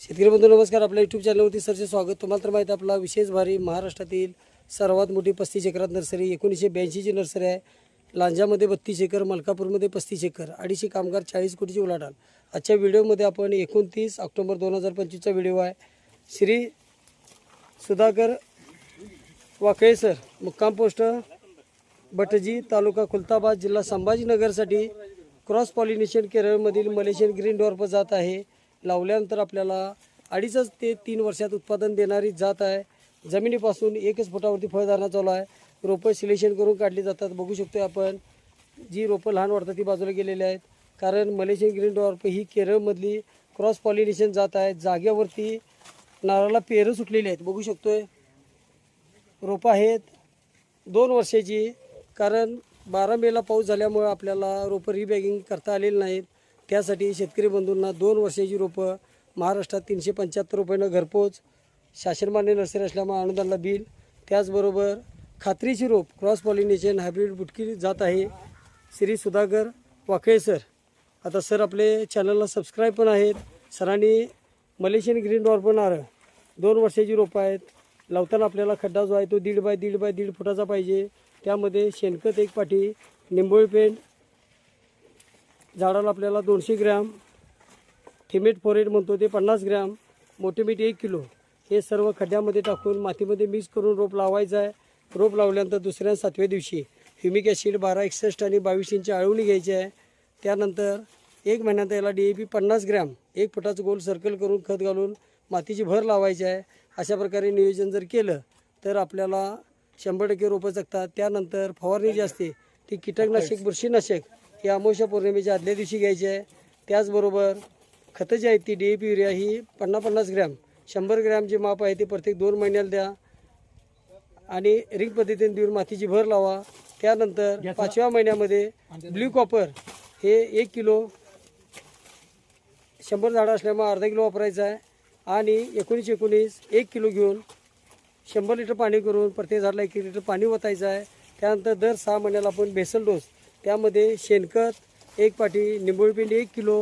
शेतकरी बंधू नमस्कार. आपल्या यूट्यूब चॅनलवरती सरचे स्वागत. तुम्हाला तर माहिती आपला विशेष भारी महाराष्ट्रातील सर्वात मोठी पस्तीस एकरात नर्सरी एकोणीसशे ब्याऐंशीची नर्सरी आहे. लांजामध्ये बत्तीस एकर मलकापूरमध्ये पस्तीस एकर अडीचशे कामगार चाळीस कोटीची उलाढाल. आजच्या व्हिडिओमध्ये आपण एकोणतीस ऑक्टोबर दोन हजार पंचवीसचा व्हिडिओ आहे. श्री सुधाकर वाकळे सर मुक्काम पोस्ट बटजी तालुका खुलताबाद जिल्हा संभाजीनगरसाठी क्रॉस पॉलिनेशन केरळमधील मलेशियन ग्रीन डॉर्फ जात आहे. लावल्यानंतर आपल्याला अडीचच ते तीन वर्षात उत्पादन देणारी जात आहे. जमिनीपासून एकच फुटावरती फळधारणा चालू आहे. रोपं सिलेक्शन करून काढली जातात. बघू शकतो आपण जी रोपं लहान वाटतात ती बाजूला गेलेली आहेत. कारण मलेशियन ग्रीन डॉर्प ही केरळमधली क्रॉस पॉलिनेशन जात आहे. जाग्यावरती नारळाला पेरं सुटलेली आहेत. बघू शकतोय. रोपं आहेत. दोन वर्षाची. कारण बारा मेला पाऊस झाल्यामुळं आपल्याला रोपं रिबॅगिंग करता आलेली नाहीत. त्यासाठी शेतकरी बंधूंना दोन वर्षाची रोपं महाराष्ट्रात तीनशे पंच्याहत्तर रुपयानं घरपोच शासनमान्य नर्सरी असल्यामुळे अनुदानला बिल त्याचबरोबर खात्रीची रोप क्रॉस पॉलिनेशन हायब्रिड बुटकी जात आहे. श्री सुधाकर वाकळे सर. आता सर आपले चॅनलला सबस्क्राईब पण आहेत. सरांनी मलेशियन ग्रीन डॉर पण नारळ. दोन वर्षाची रोपं आहेत. लावताना आपल्याला खड्डा जो आहे तो दीड बाय दीड बाय दीड फुटाचा पाहिजे. त्यामध्ये शेणखत एक पाठी निंबोळी पेंट झाडाला आपल्याला दोनशे ग्रॅम थिमेट फोरेट म्हणतो ते पन्नास ग्रॅम मोठे मीठ एक किलो. हे सर्व खड्ड्यामध्ये टाकून मातीमध्ये मिक्स करून रोप लावायचं आहे. रोप लावल्यानंतर दुसऱ्या सातव्या दिवशी ह्युमिक ॲसिड बारा एकसष्ट आणि बावीस इंची आळवणी घ्यायची आहे. त्यानंतर एक महिन्यात याला डी ए पी पन्नास ग्रॅम एक फुटाचं गोल सर्कल करून खत घालून मातीची भर लावायची आहे. अशा प्रकारे नियोजन जर केलं तर आपल्याला शंभर टक्के रोपं जगतात. त्यानंतर फवारणी जी असते ती कीटकनाशक बुरशीनाशक या अमावस्या पौर्णिमेच्या आदल्या दिवशी घ्यायची आहे. त्याचबरोबर खतं जी आहेत ती डी ए पी युरिया ही पन्नास पन्नास ग्रॅम शंभर ग्रॅम जे माप आहे ते प्रत्येक दोन महिन्याला द्या. आणि रिंग पद्धतीने देऊन मातीची भर लावा. त्यानंतर पाचव्या महिन्यामध्ये ब्ल्यू कॉपर हे एक किलो शंभर झाडं असल्यामुळे अर्धा किलो वापरायचं आहे. आणि एकोणीस एकोणीस एक किलो घेऊन शंभर लिटर पाणी करून प्रत्येक झाडाला एक एक लिटर पाणी ओतायचं आहे. त्यानंतर दर सहा महिन्याला आपण बेसल डोस त्यामध्ये शेणखत एक पाटी निंबोळपिंडी एक किलो